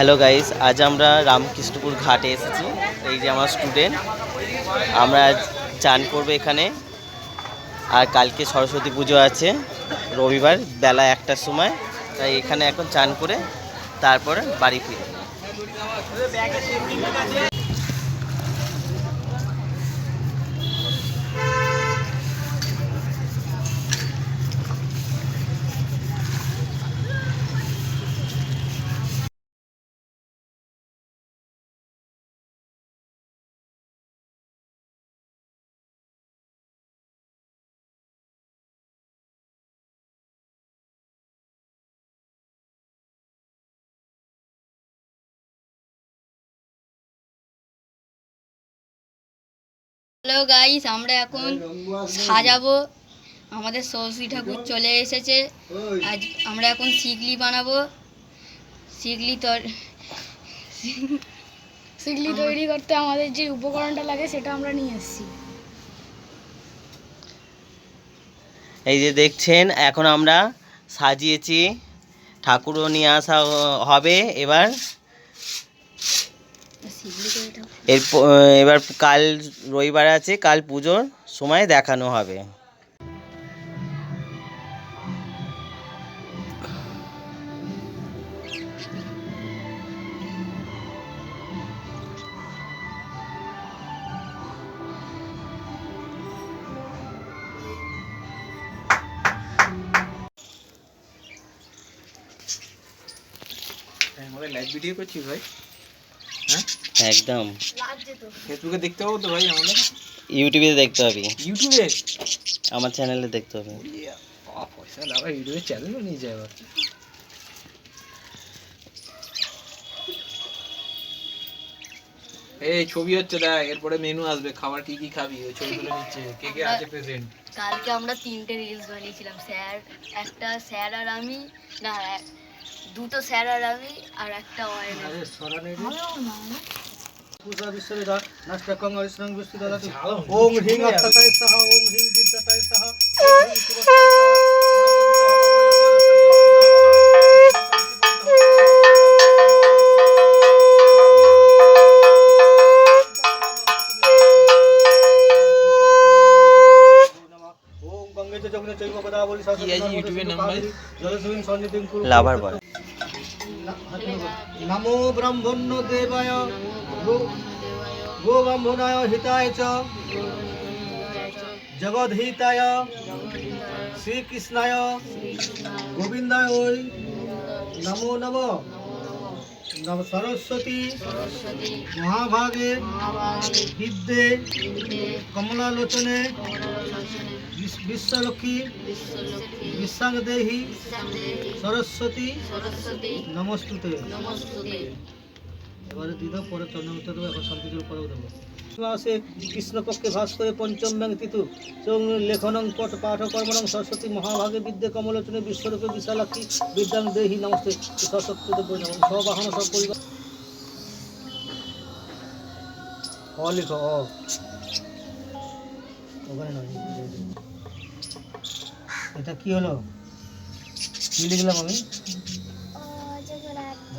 Hello guys আজ আমরা রামকৃষ্ণপুর ঘাটে এসেছি। এই যে আমার স্টুডেন্ট আমরা আজ চান করব এখানে। আর কালকে সরস্বতী পুজো আছে, রবিবার বেলা একটার সময়। তাই এখানে এখন চান করে তারপরে বাড়ি ফিরি হ্যালো গাইস আমরা এখন সাজাবো। আমাদের সরস্বতী ঠাকুর চলে এসেছে। আজ আমরা এখন শিগলি বানাবো। শিগলি তর সিগলি তৈরি করতে আমাদের যে উপকরণটা লাগে সেটা আমরা নিয়ে এসেছি। এই যে দেখছেন এখন আমরা সাজিয়েছি। ঠাকুরও নিয়ে আসা হবে। এবার শিগলি। এর এবার কাল রবিবার আছে, কাল পুজোর সময় দেখানো হবে। লাইভ ভিডিও করছি ভাই। হ্যাঁ একদম। ফেসবুকে দেখতে পাবো তো ভাই আমাদের? ইউটিউবে দেখতে হবে ইউটিউবে? আমার চ্যানেলে দেখতে হবে পয়সা লাগা ইউটিউবে চ্যানেলও নিয়ে যায় আবার এই ছবি হচ্ছে দেখ এরপরে মেনু আসবে খাবার কি কি খাবি ওই ছবিগুলো নিচ্ছে। কে কে আছে প্রেজেন্ট কালকে আমরা তিনটে রিলস বানিয়েছিলাম স্যার একটা স্যার আর আমি না দুটো স্যার আর আমি আর একটা অয়েল ওম হিং অত্তাতায় সাহা ওম হিং বিদ্যাতায় সাহা। ওম হিং কি আছে ইউটিউবের নাম ভাই লাভার বয়। নমো ব্রহ্মণ্য দেবায়। গো গো ব্রহ্মণায় হিতায় চ জগদ্হিতায় শ্রীকৃষ্ণায় গোবিন্দায় ওই নমো নম নম সরস্বতী মহাভাগে বিদ্যে কমলালোচনে বিশ- বিশ্বলক্ষ্মী এবারে দিদ পরে চন্দ্রমুক্ত দেবো, এখন শান্তিজল পরেও দেবো। মাসে কৃষ্ণপক্ষে ভাস করে পঞ্চম ব্যাং তিথু এবং লেখনং পট পাঠ কর্মণং সরস্বতী মহাভাগে বিদ্যে কমলোচনে বিশ্বরূপে বিশালাক্ষী বিদ্যাং দেহি নমস্তে সরস্বতী দেব সবাহন সব পরিবার অ অ। ওখানে নয়, এটা কি হলো? কি লিখলাম আমি?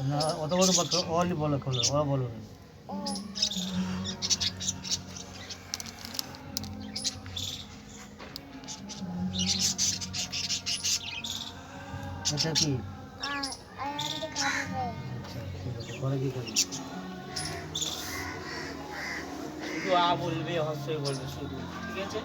না অত বড় বলো অলি বলো খোলো অ বলো এটা কি? আচ্ছা, পরে কি করবি? শুধু আ বলবে হস্যই বলবে শুধু ঠিক আছে?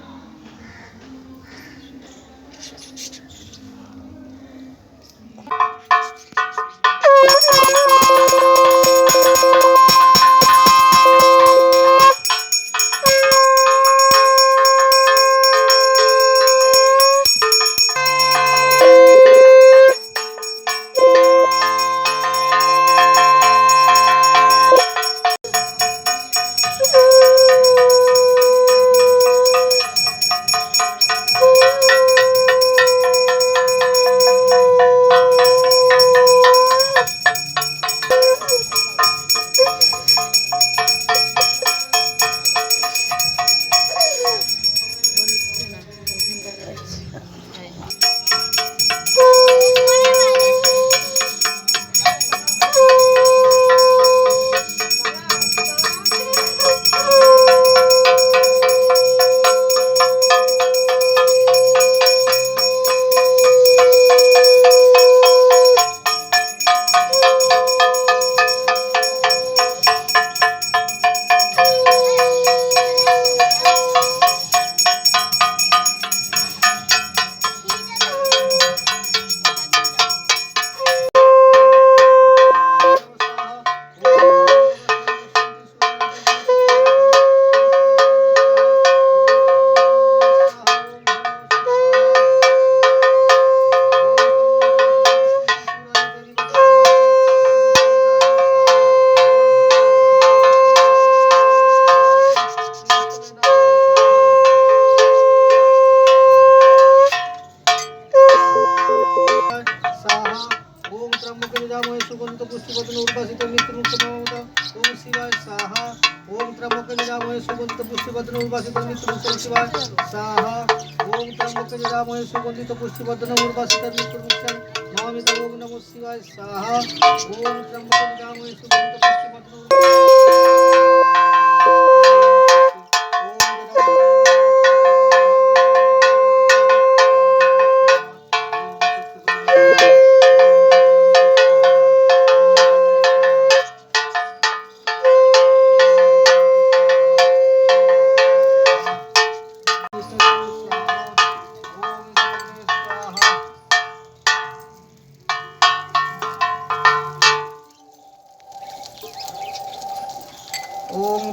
শিবায় সাহা, ওম ত্রম্বকে নিরাময়ে সুগন্ধিত পুষ্টিবদন উর্বাসিত মৃত্যুমুক্ত নমামিতা ওম নমঃ শিবায় সাহা, ওম ত্রম্বকে নিরাময়ে সুগন্ধিত পুষ্টিবদন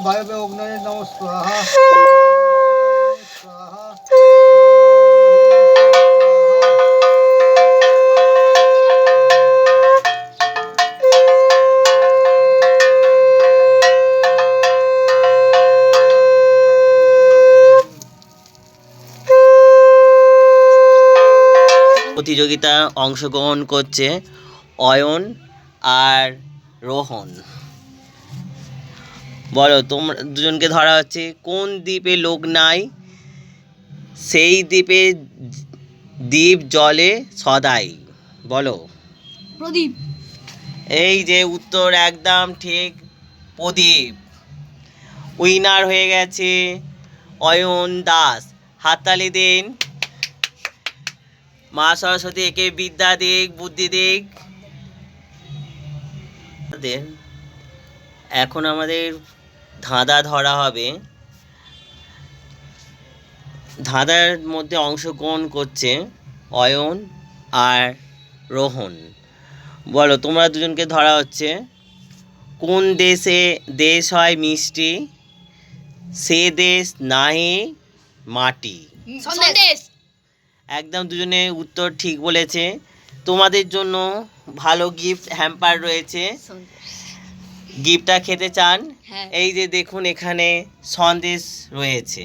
বায়বে অগ্নয়ে নম স্বাহা। স্বাহা প্রতিযোগিতা অংশগ্রহণ করছে অয়ন আর রোহন। বলো তোমরা দুজনকে ধরা হচ্ছে। কোন দ্বীপে লোক নাই? সেই দ্বীপে দ্বীপ জলে সদাই। বলো। প্রদীপ। এই যে উত্তর একদম ঠিক প্রদীপ। উইনার হয়ে গেছে অয়ন দাস। হাততালি দিন। মা সরস্বতী একে বিদ্যা দিক বুদ্ধি দিক। এখন আমাদের ধাঁধা ধরা হবে। ধাঁধার মধ্যে অংশগ্রহণ করছে অয়ন আর রোহন। বলো তোমরা দুজনকে ধরা হচ্ছে। কোন দেশে দেশ হয় মিষ্টি? সে দেশ নাহি মাটি। একদম দুজনে উত্তর ঠিক বলেছে। তোমাদের জন্য ভালো গিফট হ্যাম্পার রয়েছে। গিফটটা খেতে চান হ্যাঁ। এই যে দেখুন এখানে সন্দেশ রয়েছে।